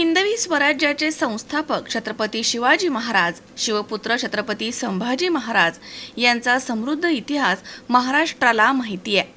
हिंदवी स्वराज्याचे संस्थापक छत्रपती शिवाजी महाराज शिवपुत्र छत्रपती संभाजी महाराज यांचा समृद्ध इतिहास महाराष्ट्राला माहिती आहे.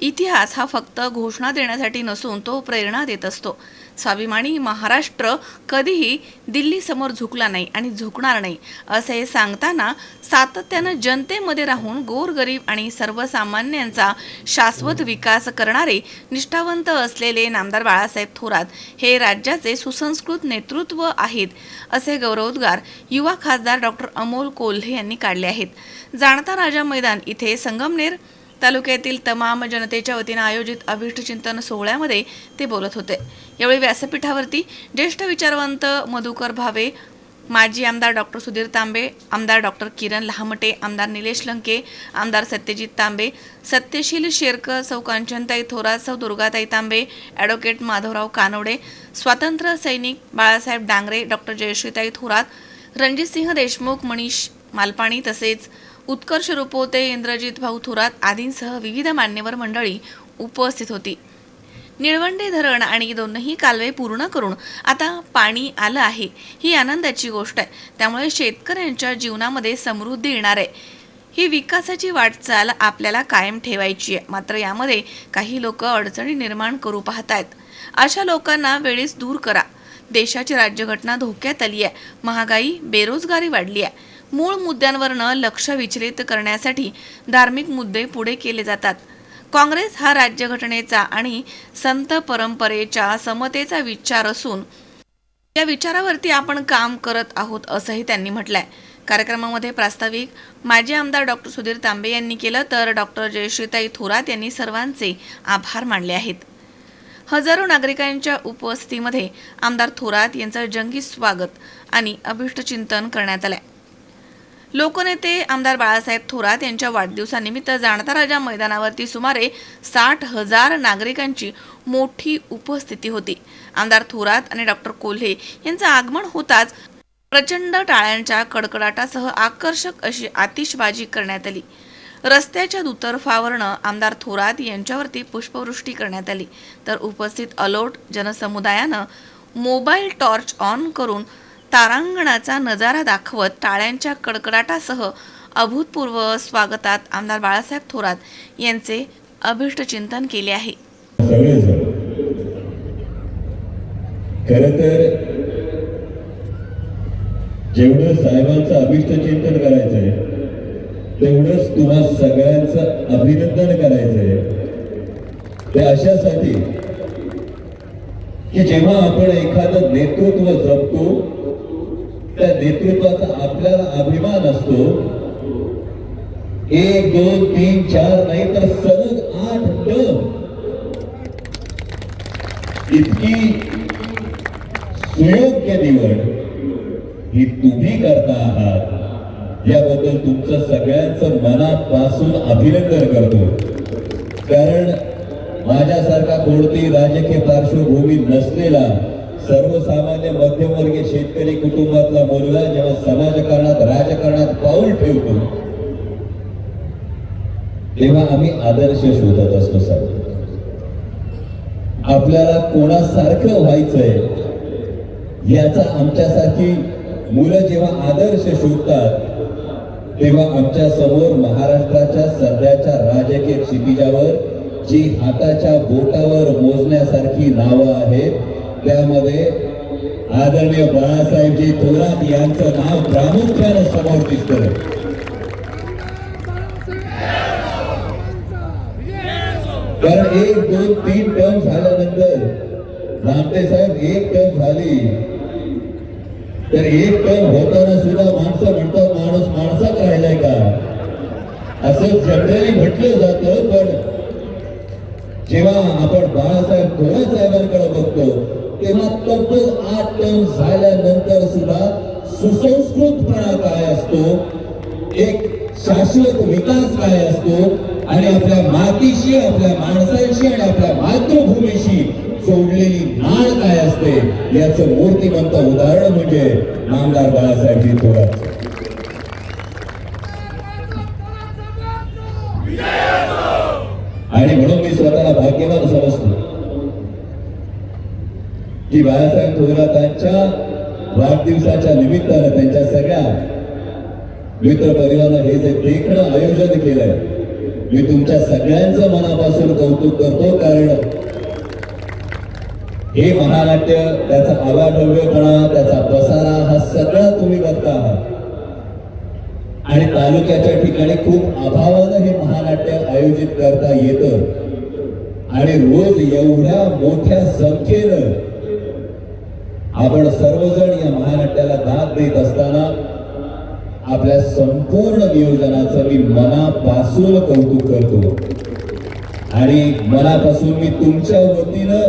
इतिहास हा फक्त घोषणा देण्यासाठी नसून तो प्रेरणा देत असतो. स्वाभिमानी महाराष्ट्र कधीही दिल्लीसमोर झुकला नाही आणि झुकणार नाही असे सांगताना सातत्यानं जनतेमध्ये राहून गोरगरीब आणि सर्वसामान्यांचा शाश्वत विकास करणारे निष्ठावंत असलेले नामदार बाळासाहेब थोरात हे राज्याचे सुसंस्कृत नेतृत्व आहेत असे गौरवोद्गार युवा खासदार डॉक्टर अमोल कोल्हे यांनी काढले आहेत. जाणता राजा मैदान इथे संगमनेर तालुक्यातील तमाम जनतेच्या वतीनं आयोजित अभिष्ट चिंतन सोहळ्यामध्ये ते बोलत होते. यावेळी व्यासपीठावरती ज्येष्ठ विचारवंत मधुकर भावे माजी आमदार डॉक्टर सुधीर तांबे आमदार डॉक्टर किरण लहामटे आमदार निलेश लंके आमदार सत्यजित तांबे सत्यशील शेरकर सौ कांचनताई थोरात सौ दुर्गाताई तांबे ॲडव्होकेट माधवराव कानोडे स्वातंत्र्य सैनिक बाळासाहेब डांगरे डॉक्टर जयश्रीताई थोरात रणजितसिंह देशमुख मनीष मालपाणी तसेच उत्कर्ष रुपवते इंद्रजित भाऊ थोरात आदींसह विविध मान्यवर मंडळी उपस्थित होती. निळवंडे धरण आणि दोनही कालवे पूर्ण करून आता पाणी आलं आहे. ही आनंदाची गोष्ट आहे. त्यामुळे शेतकऱ्यांच्या जीवनामध्ये समृद्धी येणार आहे. ही विकासाची वाटचाल आपल्याला कायम ठेवायची आहे. मात्र यामध्ये काही लोक अडचणी निर्माण करू पाहतायत. अशा लोकांना वेळीच दूर करा. देशाची राज्यघटना धोक्यात आली आहे. महागाई बेरोजगारी वाढली आहे. मूळ मुद्द्यांवरनं लक्ष विचलित करण्यासाठी धार्मिक मुद्दे पुढे केले जातात. काँग्रेस हा राज्यघटनेचा आणि संत परंपरेच्या समतेचा विचार असून या विचारावरती आपण काम करत आहोत असंही त्यांनी म्हटलंय. कार्यक्रमामध्ये प्रास्ताविक माजी आमदार डॉक्टर सुधीर तांबे यांनी केलं तर डॉक्टर जयश्रीताई थोरात यांनी सर्वांचे आभार मानले आहेत. हजारो नागरिकांच्या उपस्थितीमध्ये आमदार थोरात यांचं जंगी स्वागत आणि अभिष्टचिंतन करण्यात आलंय. लोकनेते आमदार बाळासाहेब थोरात यांच्या वाढदिवसानिमित्त जाणता राजा मैदानावरती सुमारे साठ हजार नागरिकांची मोठी उपस्थिती होती. आमदार थोरात आणि डॉक्टर कोल्हे यांचं आगमन होताच प्रचंड टाळ्यांच्या कडकडाटासह आकर्षक अशी आतिषबाजी करण्यात आली. रस्त्याच्या दुतर्फावरनं आमदार थोरात यांच्यावरती पुष्पवृष्टी करण्यात आली. तर उपस्थित अलोट जनसमुदायानं मोबाईल टॉर्च ऑन करून तारांगणाचा नजारा दाखवत टाळ्यांच्या कडकडाटासह अभूतपूर्व स्वागतात आमदार बाळासाहेब थोरात यांचे अभिष्ट चिंतन केले आहे. खर तर जेवढं साहेबांचं अभिष्ट चिंतन करायचंय तेवढंच तुम्हा सगळ्यांचं अभिनंदन करायचंय. ते अशासाठी की जेव्हा आपण एखादं नेतृत्व जपतो त्या नेतृत्वाचा आपल्याला अभिमान असतो. एक दोन तीन चार नाही तर सलग आठ टर्म इतकी सुयोग्य निवड ही तुम्ही करता आहात. याबद्दल तुमचं सगळ्यांचं मनापासून अभिनंदन करतो. कारण माझ्यासारखा कोणतीही राजकीय पार्श्वभूमी नसलेला सर्वसामान्य मध्यमवर्गीय शेतकरी कुटुंबातला मुलगा जेव्हा समाजकारणात राजकारणात पाऊल ठेवतो तेव्हा आम्ही आदर्श शोधत असतो सर आपल्याला कोणासारखं व्हायचंय याचा आमच्यासाठी मुलं जेव्हा आदर्श शोधतात तेव्हा आमच्यासमोर महाराष्ट्राच्या सध्याच्या राजकीय क्षितिजावर जी हाताच्या बोटावर मोजण्यासारखी नावं आहेत त्यामध्ये आदरणीय बाळासाहेबजी थोरात यांचं नाव प्रामुख्यानं समोर दिसत कारण एक दोन तीन टर्म झाल्यानंतर रामटे साहेब एक टर्म झाली. तर एक टर्म होताना सुद्धा माणसं म्हणतात माणूस माणसात राहिलाय का? असं जनरली म्हटलं जातं पण जेव्हा आपण बाळासाहेब थोरात साहेबांकडे बघतो तेव्हा तब्बल आठ टर्म झाल्यानंतर सुद्धा सुसंस्कृतपणा काय असतो? एक शाश्वत विकास काय असतो? आणि आपल्या मातीशी आपल्या माणसांशी आणि आपल्या मातृभूमीशी जोडलेली नाळ काय असते? याचं मूर्तिमंत उदाहरण म्हणजे नामदार बाळासाहेब थोरात आणि म्हणून मी स्वतःला भाग्यवान समजतो. की बाळासाहेब थोरातांच्या वाढदिवसाच्या निमित्तानं त्यांच्या सगळ्या मित्र परिवारानं हे जे देखणं आयोजन केलंय मी तुमच्या सगळ्यांचं मनापासून कौतुक करतो. कारण हे महानाट्य त्याचा आवाढव्यपणा त्याचा पसारा हा सगळा तुम्ही बघता आहात. आणि तालुक्याच्या ठिकाणी खूप अभावानं हे महानाट्य आयोजित करता येतं. आणि रोज एवढ्या मोठ्या संख्येनं आपण सर्वजण या महानाट्याला दाद देत असताना आपल्या संपूर्ण नियोजनाचं मी मनापासून कौतुक करतो. आणि मनापासून मी तुमच्या वतीनं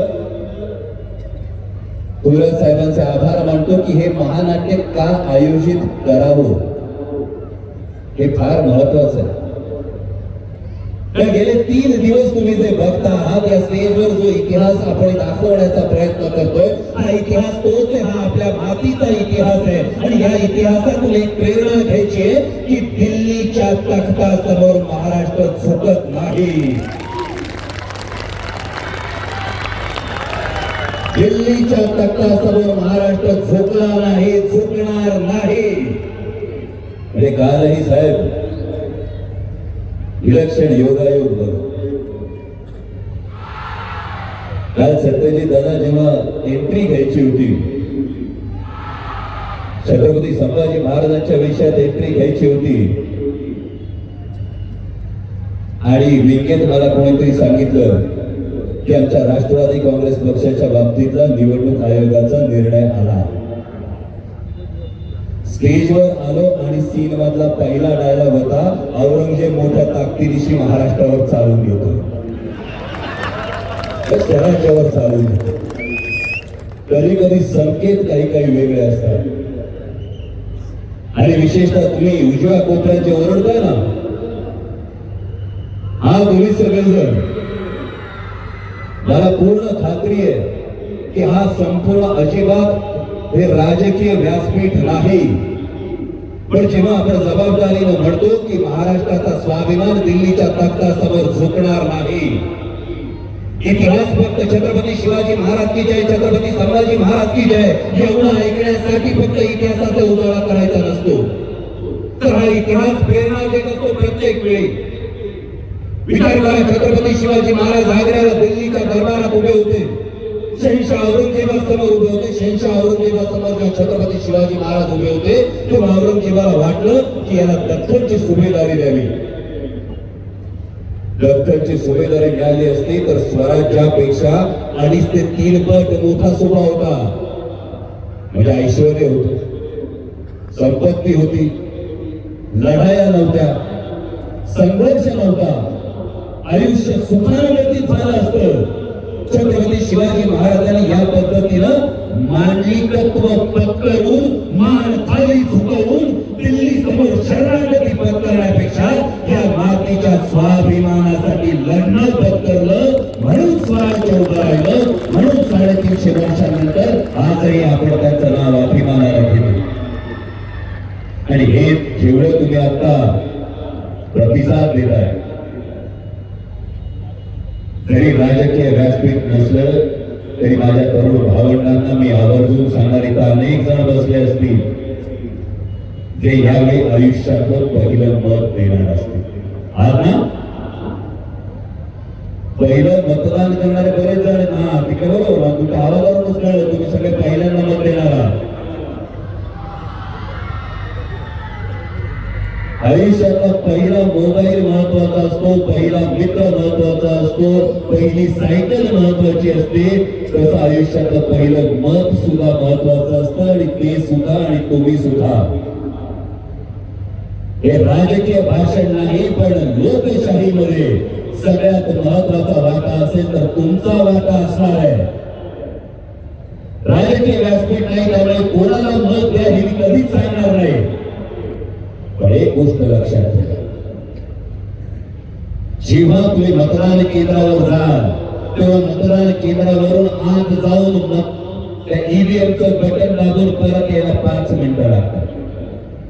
थोरात साहेबांचे आभार मानतो की हे महानाट्य का आयोजित करावं हे फार महत्वाचं आहे. तर गेले तीन दिवस तुम्ही जे बघता आहात या स्टेजवर जो इतिहास आपण दाखवण्याचा प्रयत्न करतोय हा इतिहास तोच आहे हा आपल्या मातीचा इतिहास आहे. आणि या इतिहासातून एक प्रेरणा घ्यायची आहे की दिल्लीच्या तख्तासमोर महाराष्ट्र झुकत नाही. दिल्लीच्या तख्तासमोर महाराष्ट्र झुकला नाही झुकणार नाही. म्हणजे कालही साहेब इलेक्शन योगायोग बघ काल सत्यजी दादा जेव्हा एंट्री घ्यायची होती छत्रपती संभाजी महाराजांच्या विषयात एंट्री घ्यायची होती आणि विकेत मला कोणीतरी सांगितलं की आमच्या राष्ट्रवादी काँग्रेस पक्षाच्या बाबतीतला निवडणूक आयोगाचा निर्णय आला. स्टेजवर आलो आणि सीन मधला पहिला डायलॉग होता औरंगजेब मोठ्या ताकदीनिशी महाराष्ट्रावर चालून येतो तर स्वराज्यावर चालून येतो कधी कधी संकेत काही काही वेगळे असतात. आणि विशेषतः तुम्ही उजव्या कोपऱ्यात जे ओरडताय ना? हा तुम्ही सगळेजण. मला पूर्ण खात्री आहे की हा संपूर्ण अजिबात हे राजकीय व्यासपीठ नाही. पण जेव्हा आपण जबाबदारीनं म्हणतो की महाराष्ट्राचा स्वाभिमान दिल्लीच्या ताकदासमोर झुकणार नाही इतिहास फक्त छत्रपती शिवाजी महाराज की जय छत्रपती संभाजी महाराज की जय एवढं ऐकण्यासाठी फक्त इतिहासाचा उजाळा करायचा नसतो. तर हा इतिहास प्रेरणा देत असतो प्रत्येक वेळी. विचार करा छत्रपती शिवाजी महाराज आग्र्याला दिल्लीच्या दरबारात उभे होते. शहनशाह औरंगजेबासमोर उभे होते. शहनशाह औरंगजेबासमोर जेव्हा छत्रपती शिवाजी महाराज उभे होते तेव्हा औरंगजेबाला वाटलं की याला दख्खनची सुभेदारी द्यावी. दख्खनची सुभेदारी मिळाली असती तर स्वराज्यापेक्षा अडीच ते तीन पट मोठा सुभा होता. म्हणजे ऐश्वर होत. संपत्ती होती. लढाया नव्हत्या. संघर्ष नव्हता. आयुष्य सुखानं व्यतीत झालं असतं. छत्रपती शिवाजी महाराजांनी या पद्धतीनं मांडलिकत्व पकडून मान खाली झुकवून दिल्ली समोर शरणागती पत्करण्यापेक्षा या मातीच्या स्वाभिमानासाठी लढणं पत्करलं म्हणून स्वराज्य उभं राहिलं म्हणून साडेतीनशे वर्षानंतर आजही आपण त्यांचं नाव अभिमानाला घेतो आणि हे जेवढं तुम्ही आता प्रतिसाद देताय जरी राजकीय व्यासपीठ नसलं तरी माझ्या तरुण भावंडांना मी आवर्जून सांगणार इथं अनेक जण बसले असतील जे यावेळी आयुष्यातलं पहिलं मत देणार असते. आज ना? पहिलं मतदान करणारे बरेच जण ना तिकडे बरोबर? आहे. तुमच्या आवाजावरूनच कळलं तुम्ही सगळे पहिल्यांदा मत देणार आहात. आयुष्याचा पहिला मोबाईल महत्त्वाचा असतो पहिला मित्र महत्त्वाचा असतो पहिली सायकल महत्वाची असते. तसं आयुष्याचं पहिलं मत सुद्धा महत्वाचं असतं आणि ते सुद्धा आणि तुम्ही सुद्धा. हे राजकीय भाषण नाही पण लोकशाहीमध्ये सगळ्यात महत्त्वाचा वाटा असेल तर तुमचा वाटा असणार आहे. राजकीय व्यासपीठ नाही त्यामुळे कोणाला मत द्या हे मी कधीच सांगणार नाही. पण एक गोष्ट लक्षात ठेवा. जेव्हा तुम्ही मतदान केंद्रावर जाल तेव्हा मतदान केंद्रावरून आत जाऊन मत त्या ईव्हीएमचं बटन दाबून परत यायला पाच मिनिटं लागतात.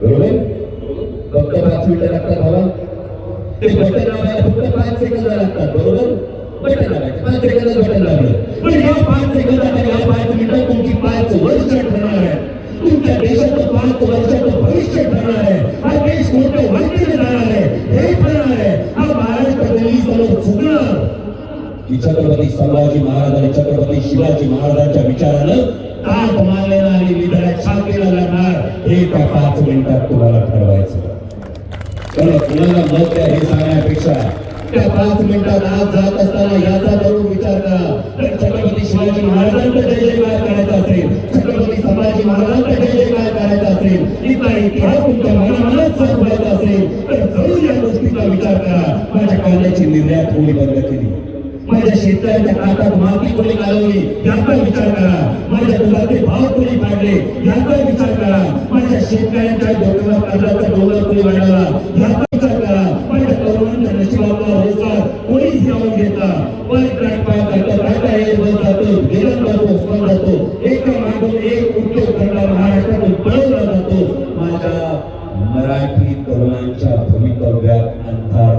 बरोबर? डॉक्टर पाच मिनिटं लागतात भावा ते बटन लावायला फक्त पाच सेकंद लागतात बरोबर? बटन लावायचं पाच सेकंद बटन दाबलं पण या पाच सेकंद आणि या पाच मिनिटात तुमची पाच वर्ष ठरणार आहे तुमच्या देशाचं पाच वर्षाचं भविष्य ठरणार आहे. हा देश कोणत्या वाटेने जाणार आहे. हे ठरणार आहे. हा महाराष्ट्र दिल्ली समोर फुगणार. की छत्रपती संभाजी महाराज आणि छत्रपती शिवाजी महाराजांच्या विचारानं ताट मारलेला आणि निधड्या छातीला लागणार. हे त्या पाच मिनिटात तुम्हाला ठरवायचं. पण कुणाला मत द्या हे सांगण्यापेक्षा त्या पाच मिनिटात आज जात असताना याचा जरूर विचार करा. तर छत्रपती शिवाजी महाराजांचा जय जयकार करायचा असेल छत्रपती संभाजी महाराजांचा जय जयकार करायचा असेल इथला इतिहास तुमच्या मनामनात सर व्हायचा असेल तर जरूर या गोष्टीचा विचार करा. माझ्या कांद्याची निर्यात होळी बंद केली. माझ्या शेतकऱ्यांच्या खात्यात माती कोणी घालवली याचा विचार करा. माझ्या दुधाचे भाव कोणी पाडले याचा विचार करा. माझ्या शेतकऱ्यांच्या डोक्याला कर्जाचा डोंगर कोणी वाढवला याचा विचार करा. माझ्या तरुणांच्या नशिबाचा रोजगार कोणी हिरावून घेता पण काय काय करता काय काय हे बस जातो गेलं जातो बंद जातो. एका मागून एक उद्योग धंदा महाराष्ट्रातून पळवला जातो. माझ्या मराठी तरुणांच्या भूमिका व्याप अंधार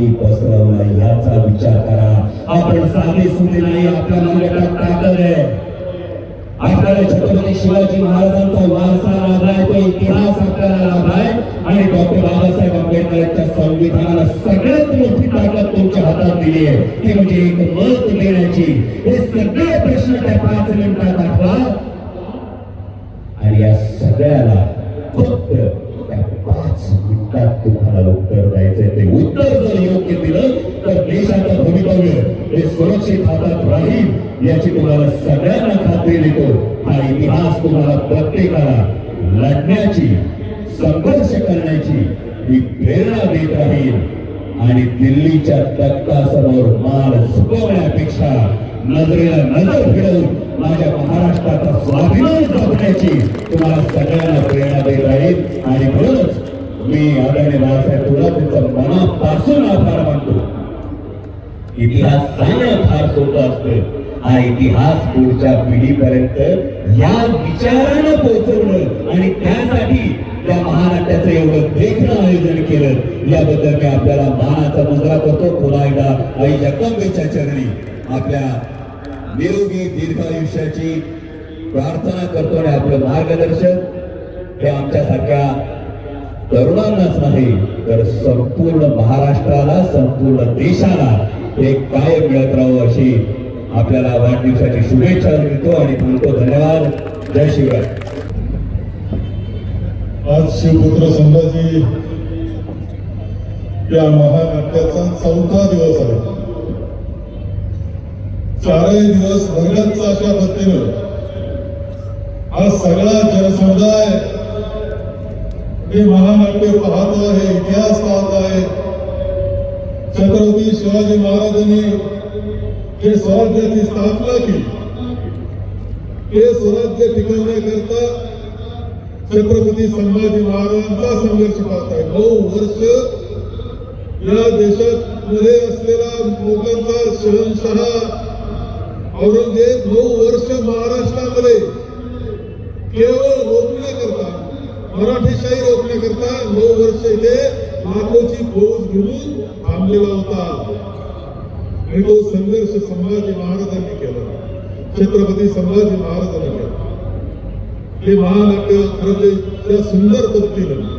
नाही पसरवला याचा विचार करा. आपण साधे सुधे नाही आपल्या मनगटात ताकद आहे. आपल्याला छत्रपती शिवाजी महाराजांचा वारसा लाभलाय तो इतिहास आपल्याला लाभलाय. आणि डॉक्टर बाबासाहेब आंबेडकरांच्या संविधानाला सगळ्यात मोठी ताकद तुमच्या हातात दिली आहे. ती म्हणजे एक मत देण्याची. हे सगळे प्रश्न त्या पाच मिनिटात आठवा आणि या सगळ्याला फक्त त्या पाच मिनिटात तुम्हाला उत्तर द्यायचंय. ते उत्तर देशाचं भवितव्य हे सुरक्षित हातात राहील याची तुम्हाला सगळ्यांना खात्री देतो. हा इतिहास तुम्हाला प्रत्येकाला लढण्याची संघर्ष करण्याची ही प्रेरणा देत राहील. आणि दिल्लीच्या तख्तासमोर माल झुकवण्यापेक्षा नजरेला नजर फिरवून माझ्या महाराष्ट्राचा स्वाभिमान जपण्याची तुम्हाला सगळ्यांना प्रेरणा देत राहील. आणि म्हणूनच मी आदरणीय बाळासाहेब थोरात मनापासून आभार मानतो. इतिहास सांगणं फार सोपं असतं हा इतिहास पुढच्या पिढीपर्यंत या विचारानं पोहोचवणं आणि त्यासाठी त्या महानाट्याचं एवढं देखणं आयोजन केलं. याबद्दल मी आपल्याला मानाचा मुजरा करतो पुन्हा एकदा आई जगदंबेच्या चरणी आपल्या निरोगी दीर्घ आयुष्याची प्रार्थना करतो आणि आपलं मार्गदर्शन. हे आमच्यासारख्या तरुणांनाच नाही तर संपूर्ण महाराष्ट्राला संपूर्ण देशाला हे काय मिळत राहू अशी आपल्याला वाढदिवसाची शुभेच्छा देतो आणि म्हणतो धन्यवाद. जय शिवराय. आज शिवपुत्र संभाजी या महानाट्याचा चौथा दिवस आहे. चारही दिवस रंगांचा अशा पद्धतीनं हा सगळा जनसमुदाय हे महानाट्य पाहतो आहे इतिहास पाहत आहे. छत्रपती शिवाजी महाराजांनी हे स्वराज्याची स्थापना केली हे स्वराज्य टिकवण्याकरता छत्रपती संभाजी महाराजांचा संघर्ष पाहताय नऊ वर्ष या देशात मध्ये असलेला लोकांचा शहनशहा औरंगजेब नऊ वर्ष महाराष्ट्रामध्ये केवळ रोखण्याकरता मराठीशाही रोखण्याकरता नऊ वर्ष इथे लाखोची फौज घेऊन थांबलेला होता. आणि तो संघर्ष संभाजी महाराजांनी केला. छत्रपती संभाजी महाराजांनी केला. हे महानाट्य खरं त्या सुंदर पद्धतीनं.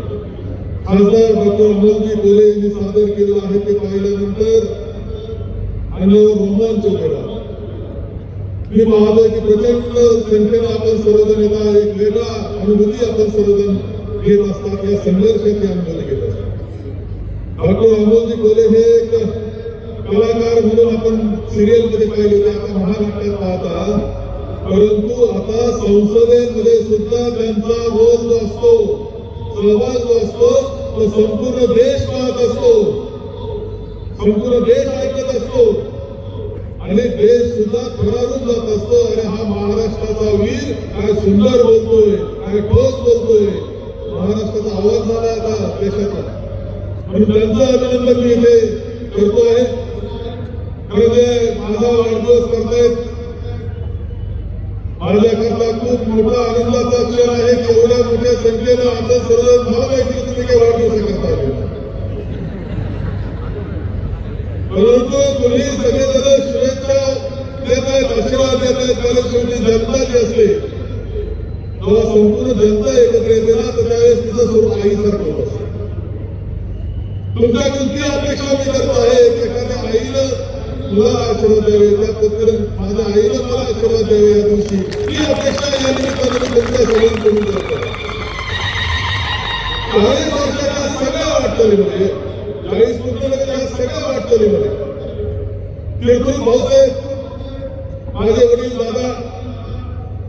खासदार डॉक्टर अमोलजी कोले यांनी सादर केलेलं आहे ते पाहिल्यानंतर अंगावर रोमांच उभेला मी पाहतोय की प्रचंड संख्येनं आपण सर्वजण येतात एक वेगळा अनुभूती आपण सर्वजण घेत असतात या संघर्षाची अनुभूती डॉक्टर अमोलजी कोले हे एक कलाकार म्हणून आपण सिरियलमध्ये पाहिले होते आता महाराष्ट्रात पाहता. परंतु आता संसदेमध्ये सुद्धा त्यांचा रोल जो असतो सहभाग जो असतो तो संपूर्ण देश पाहत असतो. संपूर्ण देश ऐकत असतो. आणि देश सुद्धा थरारून जात असतो. अरे हा महाराष्ट्राचा वीर काय सुंदर बोलतोय काय ठोस बोलतोय. महाराष्ट्राचा आवाज झाला आता देशाचा. आणि त्यांचं अभिनंदन मी इथे करतोय खरं ते म्हणजे माझा वाढदिवस करतायत. माझ्याकरता खूप मोठा आनंदाचा क्षण आहे. की एवढ्या मोठ्या संख्येनं आपण सर्व मला माहिती आहे तुम्ही काही वाढदिवस करता परंतु तुम्ही सगळेजण शुभेच्छा देत आहेत आशीर्वाद देत आहेत त्याला शेवटी जनता जी असते तेव्हा संपूर्ण जनता एकत्र येते ना तर त्यावेळेस तिचं स्वरूप आईसारखं होत. असतं तुमच्या कोणती अपेक्षा मी करतो आहे एखाद्या आईनं तुला आशीर्वाद द्यावे त्या पद्धतीने माझ्या आईनं मला आशीर्वाद द्यावे या दिवशी. ही अपेक्षा या निमित्ताने मी तुमच्या सगळ्यांकडून करतो चाळीस वर्षाच्या सगळ्या वाटचालीमध्ये चाळीस पूर्ण सगळ्या वाटचालीमध्ये तिळकून भाऊसाहेब माझे वडील दादा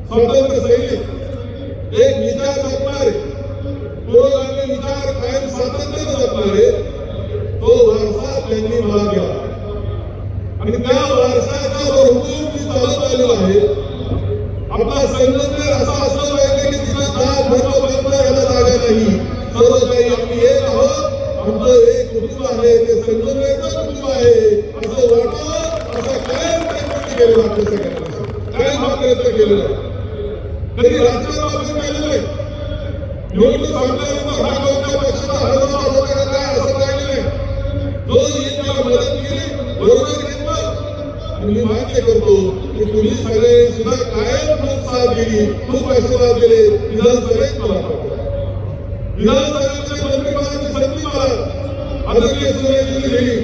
स्वातंत्र्य सैनिक एक विचार जपणारे पुरोगामी विचार कायम सातत्याने जपणारे तो वारसा त्यांनी मला दिला आणि त्या व्यक्त करतो की तुम्ही सगळे सुद्धा कायम खूप साथ दिली खूप आशीर्वाद दिले. विधानसभेत मला विधानसभेचे मंत्री मंत्रिपदाची संधी मला. आदरणीय सुरेश दिली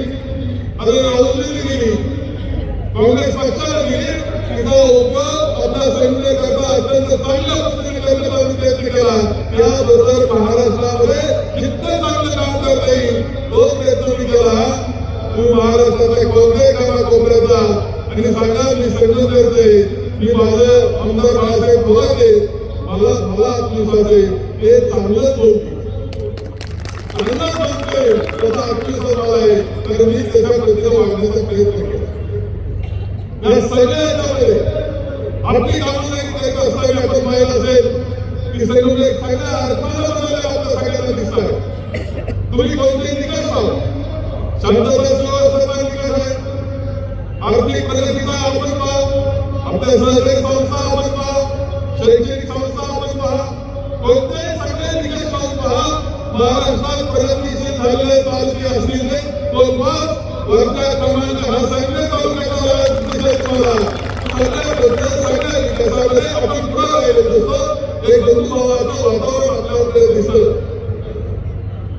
आत्मविश्वास ते चांगलंच बोलते चांगलंच बोलतोय त्याचा आत्मविश्वास मला आहे तर मी त्याच्या पद्धतीने वागण्याचा प्रयत्न केला. या सगळ्या याच्यामध्ये आपली कामगिरी करत असताना आपण माहीत असेल की सगळं एक सगळ्या अर्थाला बनलेलं आपल्या सगळ्यांना दिसत आहे तुम्ही कोणते निकाल पाहू? शांतता सुव्यवस्थेचा निकष आहे आर्थिक प्रगतीचा आपण पाहू. आपल्या सहकारी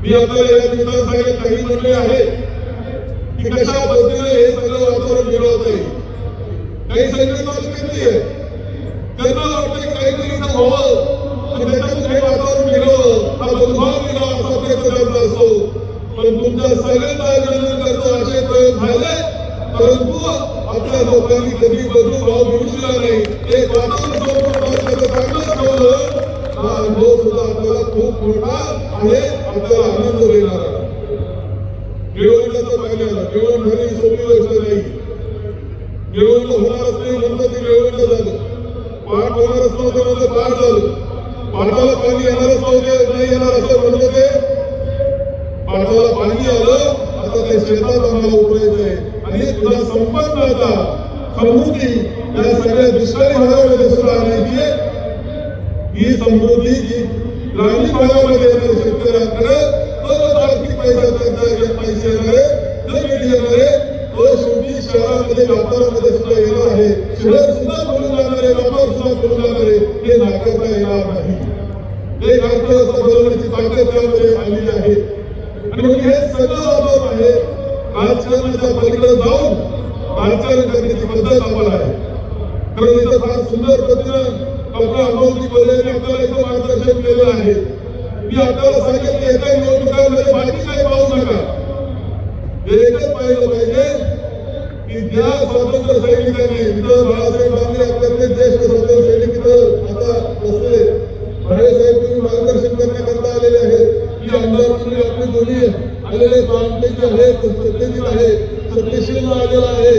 मी आपल्याला या निमित्तानं काही म्हणले आहे की कशा पद्धतीने हे राजकारण करण्याची पद्धत आम्हाला आहे. कारण इथं फार सुंदर पद्धतीनं डॉक्टर आपल्याला इथं मार्गदर्शन केलेलं आहे. मी आपल्याला सांगेल की निवडणुकांमध्ये बाकी काही पाहू नका. पाहिजे की ज्या स्वातंत्र्य सैनिकांनी इथं बाळासाहेब आपल्याकडे ज्येष्ठ स्वातंत्र्य सैनिक इथं आता बसले. भरे साहेब तुम्ही मार्गदर्शन करण्याकरता आलेले आहेत. की आमदार मंडळी आपले दोन्ही आलेले पांडेजी आहेत सत्यजित आहे सत्यशील आलेला आहे.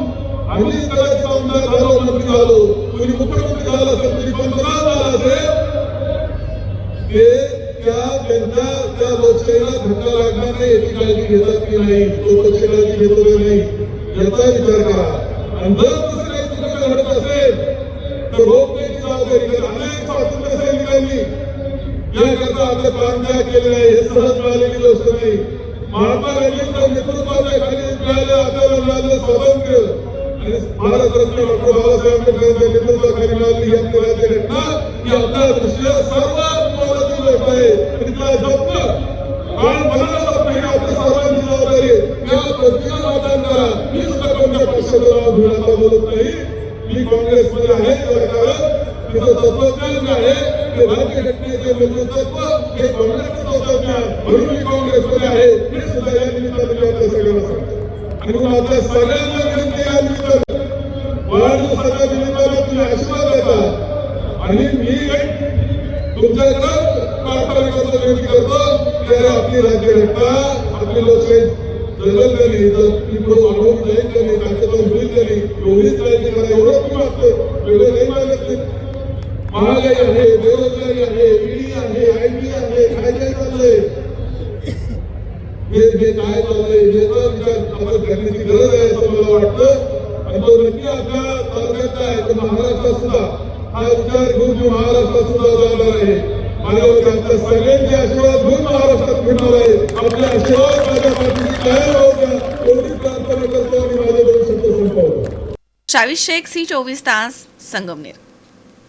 आम्ही कदाचित आमदार झालो मंत्री झालो कोणी मुख्यमंत्री झाला असेल कोणी पंतप्रधान झाला असेल ते त्या त्यांच्या त्या लोकशाहीला धक्का लागणार नाही याची काळजी घेतात की नाही तो पक्ष काळजी घेतो की नाही याचा विचार करा आणि जर तसं काही चुकीचं घडत असेल तर रोखण्याची जबाबदारी करा अनेक स्वातंत्र्य सैनिकांनी याकरता आहे हे सहज मिळालेली गोष्ट नाही महात्मा गांधींच्या नेतृत्वाखाली मिळालं आपल्याला मिळालं स्वातंत्र्य भारतरत्न डॉक्टर बाबासाहेब आंबेडकरांच्या नेतृत्वाखाली मांडली या आपली घटना ही आपल्या दृष्टीला सर्वात महत्वाची गोष्ट आहे. आणि त्या जप्त आणि बनायला जात आपली सर्वांची जबाबदारी या प्रत्येक पद्धतीनं मतदान करा मी सुद्धा कोणत्या पक्षाचा नाव घेऊन आता बोलत नाही. मी काँग्रेसमध्ये आहे त्याला कारण तिथं तत्वज्ञान आहे. ते भारतीय घटनेचे मूलभूत तत्व हे काँग्रेसचं तत्वज्ञान म्हणून मी काँग्रेसमध्ये आहे. हे सुद्धा या निमित्ताने मी आपल्या सगळ्यांना सांगतो. आणि सगळ्यांना विनंती आहे निमित्तानं तुम्ही आशीर्वाद देता. आणि मी तुमच्याकडं प्रार्थना विनंती करतो. की आपली राज्य घटना आपली लोकशाही तर ती पुढे वाढवून जाईल झाली नाही होईल एवढीच करा एवढं तुम्ही मागतो वेगळं नाही मागत नाही महागाई आहे बेरोजगारी आहे ईडी आहे आयटी आहे काय काय चाललंय? हे काय चाललंय याचा करण्याची गरज आहे असं मला वाटतं. आणि तो नक्की आपल्या तालुक्यात आहे तर महाराष्ट्रात सुद्धा. हा विचार घेऊन मी महाराष्ट्रात सुद्धा जाणार आहे. माझ्यावर वाटतं सगळ्यांचे आशीर्वाद घेऊन महाराष्ट्रात फिरणार आहे. आपले आशीर्वाद माझ्या पाठीशी तयार होत्या एवढी प्रार्थना करतो आणि माझे दोन शब्द संपवतो. चाळीस शेख सी चोवीस तास संगमनेर.